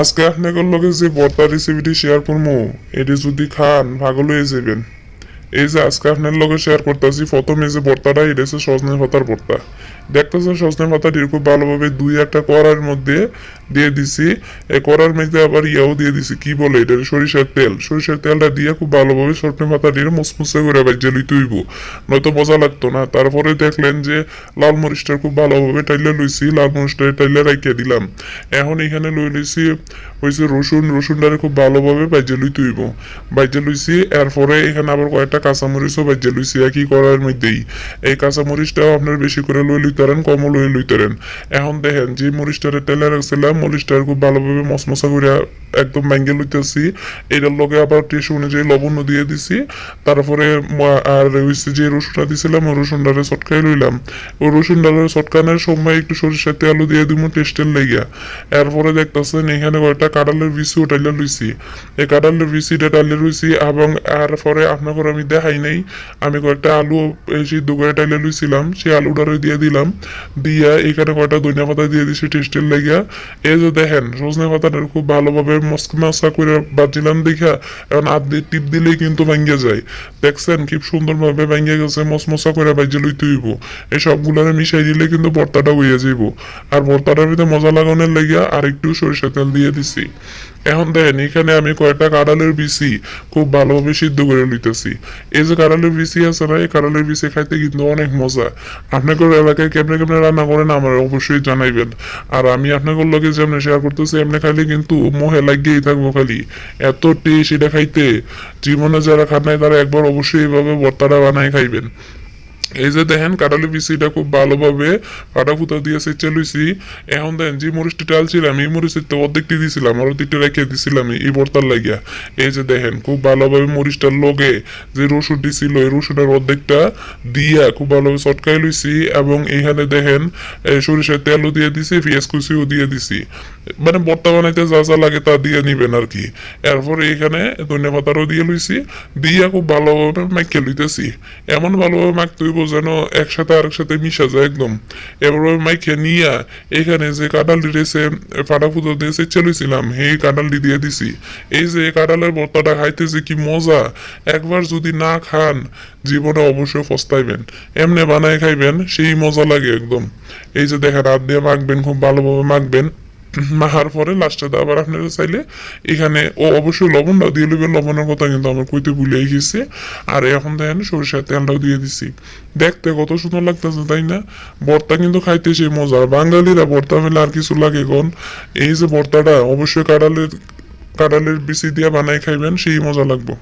আজকে আপনাদের লগে যে বর্তা রেসিপিটি শেয়ার করব এটি যদি খান ভাগল হয়ে যাবেন। এই যে আজকে আপনার লগে শেয়ার করতেছি, প্রথমে যে বর্তাটা, এটা হচ্ছে সজনে পাতার বর্তা। দেখতেছেন সজনে পাতাটি খুব ভালোভাবে দুই একটা কড়ার মধ্যে দিয়ে দিছি। এই কড়ার মধ্যে আবার ইয়াও দিয়ে দিছি, কি বলে এটা? সরিষার তেল। সরিষার তেলটা দিয়ে খুব ভালোভাবে সজনে পাতাটির মুসমুসে করে বাজ্যে লইতে হইব নয়তো মজা লাগতো না। তারপরে দেখলেন যে লাল মরিচটা খুব ভালোভাবে টাইলে লইছি, লাল মরিচটা টাইলে রাখিয়ে দিলাম। এখন এখানে লই লইছি হয়েছে রসুন। রসুনটারে খুব ভালোভাবে বাজ্যে লইতে হইব বাজ্যে লইছি, এরপরে এখানে আবার কয়েকটা কাঁচামরিচও বাজ্যে লইছি, একই করার মধ্যেই। এই কাঁচামরিচটাও আপনার বেশি করে লই লইতারেন কমও লই লইতারেন এখন দেখেন, যে মরিচটারে তেলে রাখছিলাম মরিচটার খুব ভালোভাবে মশমশা করে একদম ব্যাঙ্গে লইতেছি এটার লগে আবার টেস্ট অনুযায়ী লবণ দিয়ে দিছি। তারপরে আর হইছে যে রসুনটা দিছিলাম, ওই রসুনটারে চটকাই লইলাম। ওই রসুনটারে চটকানোর সময় একটু সরিষার তেলও দিয়ে দিব টেস্টের লেগিয়া। এরপরে দেখতেছেন এখানে কয়েকটা কাঁঠালের বিচি ওটাইলে লইছি। এই কাঁঠালের বিচিটা টাইলে লইছি এবং এরপরে আপনাকে আমি দেখাই নাই। আমি কয়েকটা আলু সিদ্ধ করে টাইলে লইছিলাম, সেই আলুটারে দিয়ে দিলাম। দিয়া এখানে কয়েকটা ধনিয়া পাতা দিয়ে দিছি টেস্টের লেগিয়া। এই যে দেখেন, সজনে পাতাটা খুব ভালোভাবে মস্কা করে বাজিলাম দেখা, এখন হাত দিয়ে টিপ দিলেই কিন্তু ভাঙ্গে যায়। দেখছেন কি সুন্দরভাবে ভাঙ্গে গেছে মসমসা করে বাজে লইতে হইব। এই সবগুলারে মিশাই দিলে কিন্তু ভর্তাটা হইয়া যাইব। আর ভর্তাটার ভিতরে মজা লাগানোর লাগিয়া আর একটু সরিষা তেল দিয়ে দিছি। এখন দেখেন, এখানে আমি কয়েকটা কাঁড়ালের বিচি খুব ভালোভাবে সিদ্ধ করে লইতেছি। এই যে কাঁড়ালের বিচি আছে না, এই কাঁড়ালের বিচি খাইতে কিন্তু অনেক মজা। আপনাদের এলাকায় কেমনে কেমনে রান্না করেন, আমার অবশ্যই জানাইবেন। আর আমি আপনাদের লগে যেমন শেয়ার করতেছি, এমনি খাইলে কিন্তু মোহে লাগিয়েই থাকব খালি এত টেস্ট এটা খাইতে। জীবনে যারা খান নাই, তারা একবার অবশ্যই এইভাবে ভর্তাটা বানায় খাইবেন। এই যে দেখেন কাটালি বিচিটা খুব ভালোভাবে ফাটা ফুটা দিয়ে সেচে লইছি। এখন দেখেন, যে মরিচটি টালছিলাম, এই মরিচের তো অর্ধেকটি দিছিলাম, আর অর্ধেকটি রেখে দিছিলাম এই বর্তার লাগিয়া। এই যে দেখেন, খুব ভালোভাবে মরিচটার লগে যে রসুনটি ছিল, এই রসুনের অর্ধেকটা দিয়া খুব ভালোভাবে চটকাই লইছি এবং এইখানে দেখেন সরিষার তেলও দিয়ে দিছি, পেঁয়াজ কুচিও দিয়ে দিছি। মানে বর্তা বানাইতে যা যা লাগে তা দিয়ে নিবেন আর কি। এরপর এখানে ধনিয়া পাতারও দিয়ে লইছি, দিয়া খুব ভালোভাবে মাইকে লইতেছি। এমন ভালোভাবে মাখতে হইব যেন একসাথে আরেক সাথে মিশা যায় একদম। এবার মাইকে নিয়া এখানে যে কাঁঠালটি রয়েছে ফাটা ফুটো দিয়ে সেচে লইছিলাম এই কাঁঠালটি দিয়ে দিছি। এই যে কাঁঠালের ভর্তাটা খাইতে যে কি মজা। একবার যদি না খান, জীবনে অবশ্যই পস্তাইবেন। এমনি বানায় খাইবেন, সেই মজা লাগে একদম। এই যে দেখেন, হাত দিয়ে মাখবেন, খুব ভালোভাবে মাখবেন। মাখার পরে লাস্টে আবার আপনারা চাইলে এখানে ও অবশ্যই লবণটাও দিয়ে নেবেন লবণের কথা কিন্তু আমার কইতে ভুলে গেছি। আর এখন দেখেন সরিষার তেলটাও দিয়ে দিছি। দেখতে কত সুন্দর লাগতেছে, তাই না? ভর্তা কিন্তু খাইতে সেই মজা। বাঙালিরা ভর্তা ফেলে আর কিছু লাগে কোন? এই যে ভর্তাটা অবশ্যই কাঁড়ালের কাঁড়ালের বিচি দিয়ে বানাই খাইবেন, সেই মজা লাগবে।